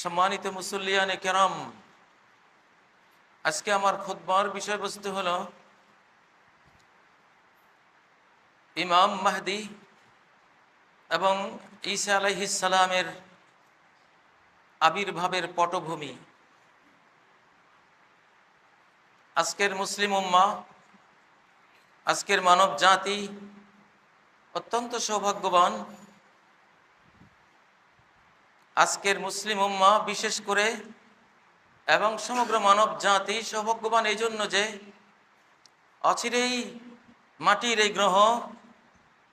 সম্মানিত মুসল্লিয়ানে কেরাম, আজকে আমার খুদ্বার বিষয়বস্তু হল ইমাম মাহদি এবং ঈসা আলাইহিসালামের আবির্ভাবের পটভূমি। আজকের মুসলিম উম্মা, আজকের মানব জাতি অত্যন্ত সৌভাগ্যবান। আজকের মুসলিম উম্মা বিশেষ করে এবং সমগ্র মানব জাতি সৌভাগ্যবান এই জন্য যে অচিরেই মাটির এই গ্রহ,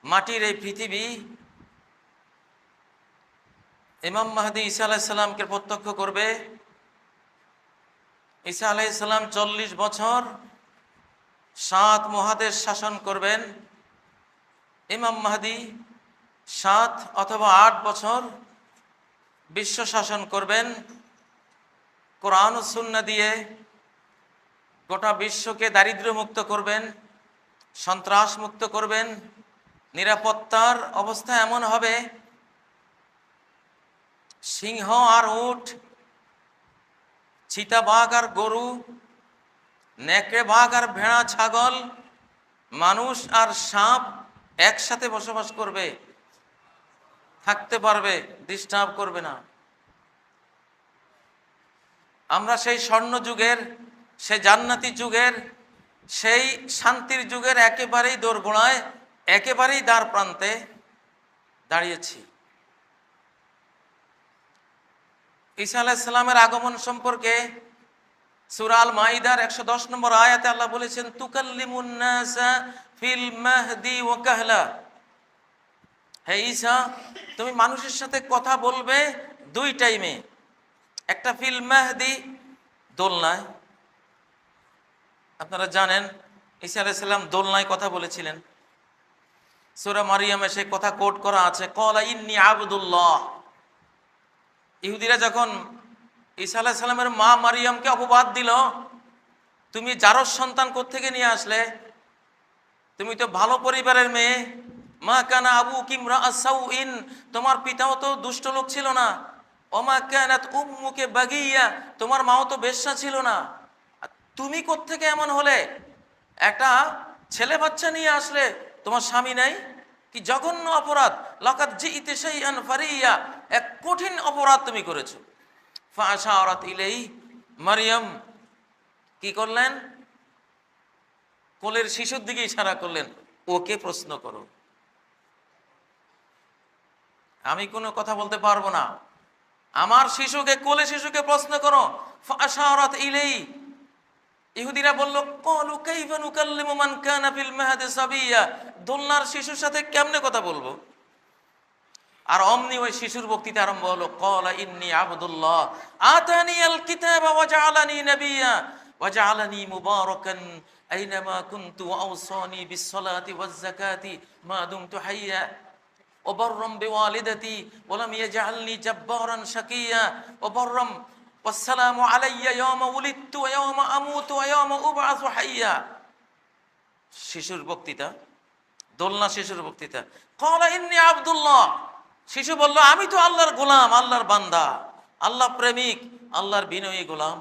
মাটির এই পৃথিবী ইমাম মাহাদি ঈসা আলাইসাল্লামকে প্রত্যক্ষ করবে। ঈসা আলাইসাল্লাম চল্লিশ বছর সাত মহাদেশ শাসন করবেন। ইমাম মাহাদি সাত অথবা আট বছর বিশ্ব শাসন করবেন, কোরআন সুন্না দিয়ে গোটা বিশ্বকে দারিদ্র্যমুক্ত করবেন সন্ত্রাস মুক্ত করবেন, নিরাপত্তার অবস্থা এমন হবে, সিংহ আর উট, চিতাবাঘ আর গরু নেকড়ে বাঘ আর ভেড়া, ছাগল, মানুষ আর সাপ একসাথে বসবাস করবে। থাকতে পারবে ডিস্টার্ব করবে না। আমরা সেই স্বর্ণ যুগের, সেই জান্নাতি যুগের, সেই শান্তির যুগের একেবারেই দোরগোড়ায়, একেবারেই দ্বার প্রান্তে দাঁড়িয়েছি। ঈসা আলাইসাল্লামের আগমন সম্পর্কে সুরাল মাইদার একশো দশ নম্বর আয়াতে আল্লাহ বলেছেন, তুকাল্লিমুন্নাসা ফিল মাহদি ও কাহলা। হে ঈসা তুমি মানুষের সাথে কথা বলবে দুই টাইমে। একটা ফিল মাহদি দোলনায়। আপনারা জানেন ঈসা আলাইসাল্লাম দোলনায় কথা বলেছিলেন। সুরা মারিয়ামে সেই কথা কোট করা আছে, কলা ইন্নি আবদুল্লাহ। ইহুদিরা যখন ঈসা আলাহ সাল্লামের মা মারিয়ামকে অপবাদ দিল, তুমি যারর সন্তান থেকে নিয়ে আসলে? তুমি তো ভালো পরিবারের মেয়ে মা কানা আবু কিমরা ইন তোমার পিতাও তো দুষ্ট লোক ছিল না। ওমা কানাত উম্মুকে বাগিয়া, তোমার মাও তো বেশ্যা ছিল না। তুমি থেকে এমন হলে? একটা ছেলে বাচ্চা নিয়ে আসলে তোমার স্বামী নাই? কি জঘন্য অপরাধ। লকাত জি ইতে সেই ফারিয়া, এক কঠিন অপরাধ তুমি করেছ। ফাশারাত ইলেই মারিয়াম, কি করলেন? কোলের শিশুর দিকে ইশারা করলেন, ওকে প্রশ্ন করো। আমি কোনো কথা বলতে পারব না। আমার শিশুকে, কোলে শিশুকে প্রশ্ন করো, ফাশারাত ইলেই? ইহুদিরা বলল, কলু কাইফা নুকাল্লিমু মান কানা দোলনার শিশুর সাথে কেমনে কথা বলব? আর অমনি ওই শিশুর বক্তৃতা আরম্ভ হলো, কলা ইন্নি আবদুল্লাহ আতানি আল কিতাব ওয়া জাআলানি নাবিয়্যা ওয়া জাআলানি মুবারাকান আইনামা কুনতু ওয়া আওসানি বিস সালাতি ওয়াজ যাকাতি মা দুমতু হাইয়া। وبرا بوالدتي ولم يجعلني جبارا شقيا وبرا والسلام علي يوم ولدت ويوم اموت ويوم ابعث حيا শিশুর বক্তৃতা দোলনা শিশুর বক্তৃতা কলা ইন্নি আবদুল্লাহ শিশু বলল আমি তো আল্লাহর গোলাম আল্লাহর বান্দা আল্লাহ প্রেমিক আল্লাহর বিনয়ী গোলাম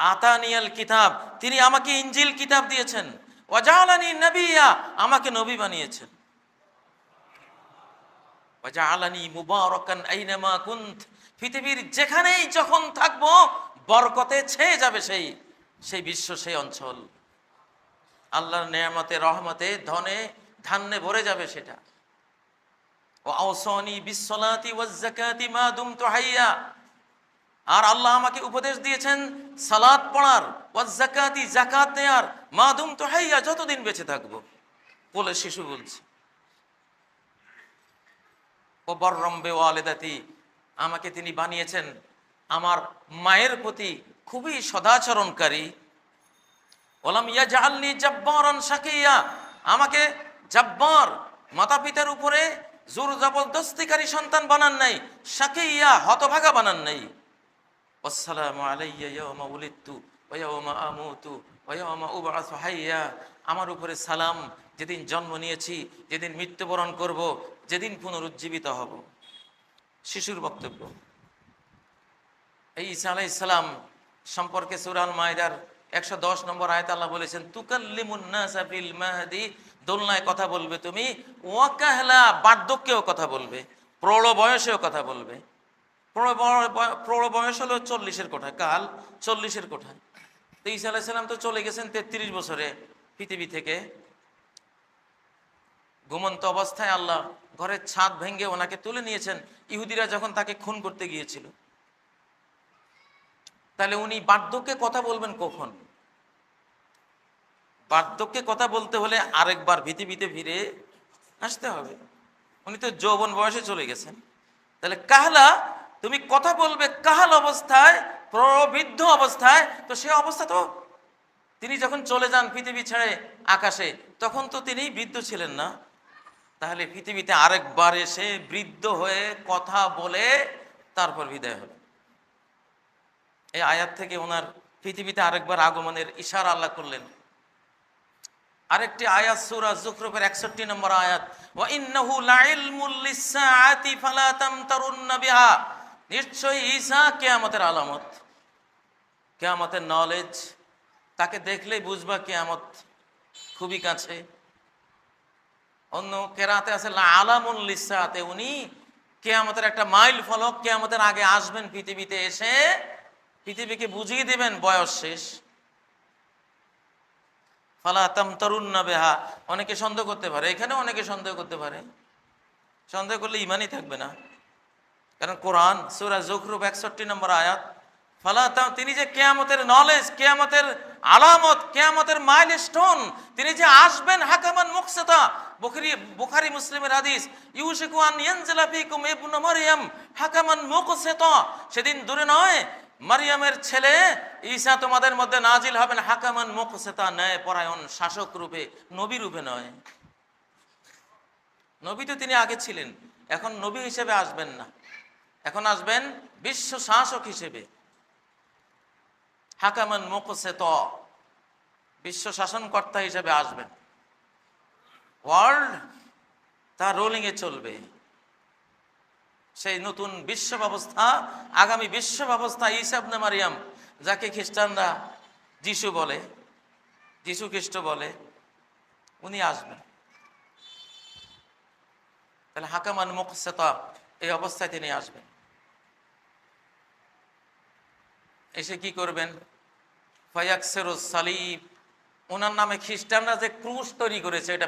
আতানিয়াল কিতাব তিনি আমাকে ইঞ্জিল কিতাব দিয়েছেন ওয়াজালানি নবিয়া আমাকে নবী বানিয়েছেন ওয়াজালানি মুবারাকান আইনামা কুন্ত পৃথিবীর যেখানেই যখন থাকব, বরকতে ছেয়ে যাবে সেই সেই বিশ্ব, সেই অঞ্চল। আল্লাহর নেয়ামতে, রহমতে, ধনে, ধান্যে ভরে যাবে সেটা। ওয়াউসানি বিসসালাতি ওয়াজ যাকাতি মা দুমতু হাইয়া আর আল্লাহ আমাকে উপদেশ দিয়েছেন, সালাত পড়ার ওয়াজ যাকাতি যাকাত দেয়ার মা দুমতু হাইয়া, যতদিন বেঁচে থাকব। বলে শিশু বলছে। আমাকে তিনি বানিয়েছেন। আমার মায়ের প্রতি খুবই সদাচরণকারী। ওলাম ইয়া জাহালনি জব্বরন শাকিয়া। আমাকে জব্বর মাতা পিতার উপরে জোর জবরদস্তিকারী সন্তান বানান নাই, শাকিয়া হতভাগা বানান নাই। আলাইয়া হাইয়া। আমার উপরে সালাম, যেদিন জন্ম নিয়েছি, যেদিন মৃত্যুবরণ করব যেদিন পুনরুজ্জীবিত হব। শিশুর বক্তব্য। এই ঈসা আলাই ইসলাম সম্পর্কে সুরাল মায়দার একশো দশ নম্বর আয়ত আল্লাহ বলেছেন তুকাল্লিমুন্নাসাফিল মাহদি। দোলনায় কথা বলবে তুমি, ওয়াকাহলা বার্ধক্যেও কথা বলবে প্রৌঢ় বয়সেও কথা বলবে। প্রৌঢ় বয়স হলো চল্লিশের কোঠায় কাল চল্লিশের কোঠায় তো ঈসা আলাইসাল্লাম তো চলে গেছেন তেত্রিশ বছরে পৃথিবী থেকে। ঘুমন্ত অবস্থায় আল্লাহ ঘরের ছাদ ভেঙে ওনাকে তুলে নিয়েছেন। ইহুদিরা যখন তাকে খুন করতে গিয়েছিল। তাহলে উনি বার্ধক্যে কথা বলবেন কখন? বার্ধক্যে কথা বলতে হলে আরেকবার পৃথিবীতে ফিরে আসতে হবে। উনি তো যৌবন বয়সে চলে গেছেন। তাহলে কাহলা, তুমি কথা বলবে কাহাল অবস্থায়, প্রবৃদ্ধ অবস্থায়, তো সে অবস্থা তো তিনি যখন চলে যান পৃথিবী ছেড়ে আকাশে, তখন তো তিনি বৃদ্ধ ছিলেন না। তাহলে পৃথিবীতে আরেকবার এসে বৃদ্ধ হয়ে কথা বলে তারপর বিদায় হবে এই আয়াত থেকে ওনার পৃথিবীতে আরেকবার আগমনের ইশারা আল্লাহ করলেন। আরেকটি আয়াত, সূরা জুখরুফের 61 নম্বর আয়াত নিশ্চয়ই ঈসা কিয়ামতের আলামত। কেয়ামতের নলেজ তাকে দেখলেই বুঝবা কেয়ামত খুবই কাছে। অন্য কেরাতে আছে আলামুল লিসাতে, উনি কেয়ামতের একটা মাইল ফলক কেয়ামতের আগে আসবেন পৃথিবীতে এসে, পৃথিবীকে বুঝিয়ে দেবেন বয়স শেষ। ফালা তাম তরুণ না বেহা, অনেকে সন্দেহ করতে পারে। এখানে অনেকে সন্দেহ করতে পারে। সন্দেহ করলে ইমানই থাকবে না। কারণ কোরআন, সুরা জখরুব একষট্টি নম্বর আয়াত তিনি যে কেয়ামতের নলেজ কেয়ামতের আলামত, কেয়ামতের মাইল স্টোন তিনি যে আসবেন হাকামান মুকসেতা বুখারি বুখারি মুসলিমের হাদিস, ইউশিকু আন ইয়ানজিলা ফিকুম ইবনু মারইয়াম হাকামান মুকসেতা সেদিন দূরে নয়, মারিয়ামের ছেলে ঈসা তোমাদের মধ্যে নাজিল হবেন হাকামান মুকসেতা ন্যায় পরায়ণ শাসক রূপে, নবী রূপে নয়। নবী তো তিনি আগে ছিলেন, এখন নবী হিসেবে আসবেন না। এখন আসবেন বিশ্ব শাসক হিসেবে। হাকামান মুকসেত, বিশ্ব শাসনকর্তা হিসেবে আসবেন। ওয়ার্ল্ড তার রোলিং এ চলবে। সেই নতুন বিশ্ব ব্যবস্থা, আগামী বিশ্ব ব্যবস্থা ইসাবনে মারিয়াম, যাকে খ্রিস্টানরা যিশু বলে, যিশু খ্রিস্ট বলে, উনি আসবেন। তাহলে হাকামান মুকসেতা, এই অবস্থায় তিনি আসবেন। এসে কি করবেন? ফয়াকসেরুস সালিম ওনার নামে খ্রিস্টানরা যে ক্রুশ তৈরি করেছে এটা